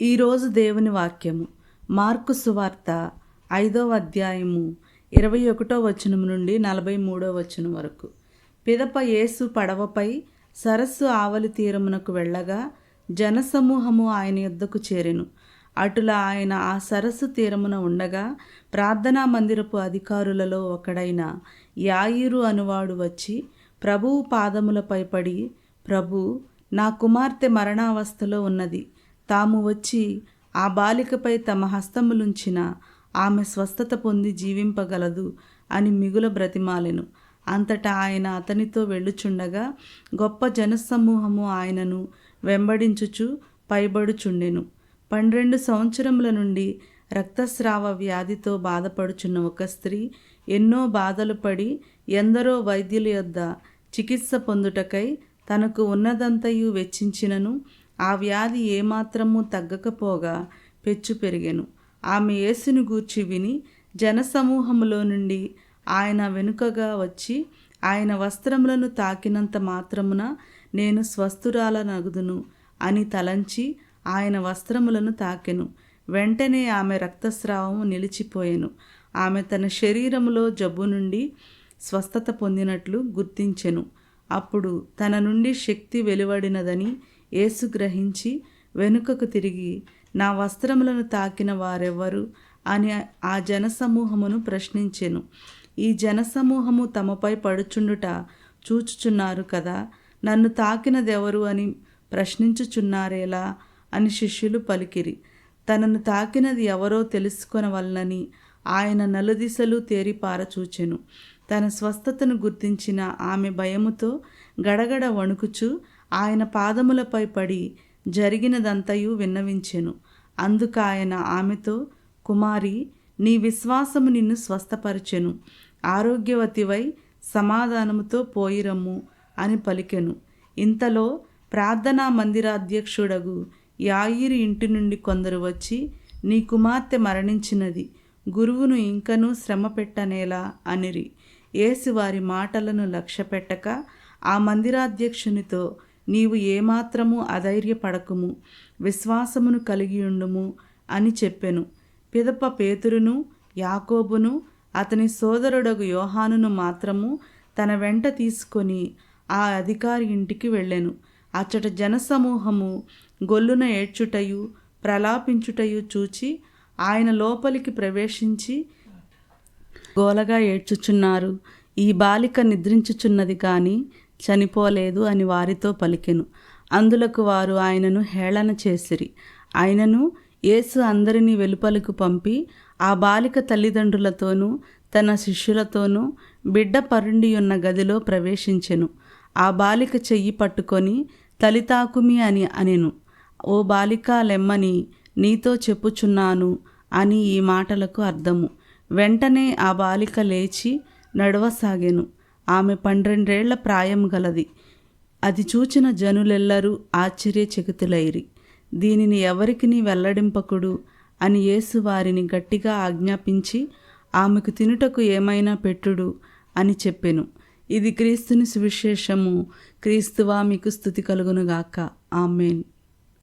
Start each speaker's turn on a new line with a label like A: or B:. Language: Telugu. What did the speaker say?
A: ఈరోజు దేవుని వాక్యము. మార్కు సువార్త ఐదవ అధ్యాయము ఇరవై ఒకటో వచనం నుండి నలభై మూడో వచనం వరకు. పిదప యేసు పడవపై సరస్సు ఆవలి తీరమునకు వెళ్ళగా జనసమూహము ఆయన యుద్ధకు చేరెను. అటుల ఆయన ఆ సరస్సు తీరమున ఉండగా ప్రార్థనా మందిరపు అధికారులలో ఒకడైన యాయిరు అనువాడు వచ్చి ప్రభువు పాదములపై పడి ప్రభు నా కుమార్తె మరణావస్థలో ఉన్నది. తాము వచ్చి ఆ బాలికపై తమ హస్తములుంచిన ఆమె స్వస్థత పొంది జీవింపగలదు అని మిగుల బ్రతిమాలెను. అంతటా ఆయన అతనితో వెళ్ళుచుండగా గొప్ప జనసమూహము ఆయనను వెంబడించుచు పైబడుచుండెను. పన్నెండు సంవత్సరముల నుండి రక్తస్రావ వ్యాధితో బాధపడుచున్న ఒక స్త్రీ ఎన్నో బాధలు పడి ఎందరో వైద్యుల యొద్ద చికిత్స పొందుటకై తనకు ఉన్నదంతయు వెచ్చించినను. ఆ వ్యాధి ఏమాత్రము తగ్గకపోగా పెచ్చు పెరిగెను. ఆమె యేసుని గూర్చి విని జనసమూహములో నుండి ఆయన వెనుకగా వచ్చి ఆయన వస్త్రములను తాకినంత మాత్రమున నేను స్వస్థురాల నగుదును అని తలంచి ఆయన వస్త్రములను తాకెను. వెంటనే ఆమె రక్తస్రావము నిలిచిపోయెను. ఆమె తన శరీరములో జబ్బు నుండి స్వస్థత పొందినట్లు గుర్తించెను. అప్పుడు తన నుండి శక్తి వెలువడినదని యేసు గ్రహించి వెనుకకు తిరిగి నా వస్త్రములను తాకిన వారెవ్వరు? అని ఆ జనసమూహమును ప్రశ్నించెను. ఈ జనసమూహము తమపై పడుచుండుట చూచుచున్నారు కదా? నన్ను తాకినదెవరు అని ప్రశ్నించుచున్నారేలా? అని శిష్యులు పలికిరి. తనను తాకినది ఎవరో తెలుసుకొనవలనని ఆయన నలుదిశలు తేరిపారచూచెను తన స్వస్థతను గుర్తించిన ఆమె భయముతో గడగడ వణుకుచూ ఆయన పాదములపై పడి జరిగినదంతయు విన్నవించెను. అందుకు ఆయన ఆమెతో కుమారి నీ విశ్వాసము నిన్ను స్వస్థపరచెను. ఆరోగ్యవతివై సమాధానముతో పోయిరమ్ము అని పలికెను. ఇంతలో ప్రార్థనా మందిరాధ్యక్షుడగు యాయిరి ఇంటి నుండి కొందరు వచ్చి నీ కుమార్తె మరణించినది. గురువును ఇంకనూ శ్రమ పెట్టనేలా అనిరి. ఏసు వారి మాటలను లక్ష్యపెట్టక ఆ మందిరాధ్యక్షునితో నీవు ఏమాత్రము అధైర్యపడకుము విశ్వాసమును కలిగి ఉండుము అని చెప్పెను. పిదప పేతురును యాకోబును అతని సోదరుడగు యోహానును మాత్రము తన వెంట తీసుకొని ఆ అధికారి ఇంటికి వెళ్ళెను. అచ్చట జనసమూహము గొల్లున ఏడ్చుటయు ప్రలాపించుటయు చూచి ఆయన లోపలికి ప్రవేశించి గోలగా ఏడ్చుచున్నారు. ఈ బాలిక నిద్రించుచున్నది కానీ చనిపోలేదు అని వారితో పలికెను. అందులకు వారు ఆయనను హేళన చేసిరి. ఆయనను యేసు అందరినీ వెలుపలకు పంపి ఆ బాలిక తల్లిదండ్రులతోనూ తన శిష్యులతోనూ బిడ్డ పరుండి ఉన్న గదిలో ప్రవేశించెను. ఆ బాలిక చెయ్యి పట్టుకొని తలితాకుమి అని అనెను. ఓ బాలిక లెమ్మని నీతో చెప్పుచున్నాను అని ఈ మాటలకు అర్థము. వెంటనే ఆ బాలిక లేచి నడవసాగెను. ఆమె పన్నెండేళ్ళ ప్రాయం గలది. అది చూచిన జనులెల్లరూ ఆశ్చర్యచకితులైరి. దీనిని ఎవరికి వెల్లడింపకుడు అని యేసు వారిని గట్టిగా ఆజ్ఞాపించి ఆమెకు తినుటకు ఏమైనా పెట్టుడు అని చెప్పెను. ఇది క్రీస్తుని సువిశేషము. క్రీస్తువా మీకు స్థుతి కలుగునుగాక. ఆమెన్.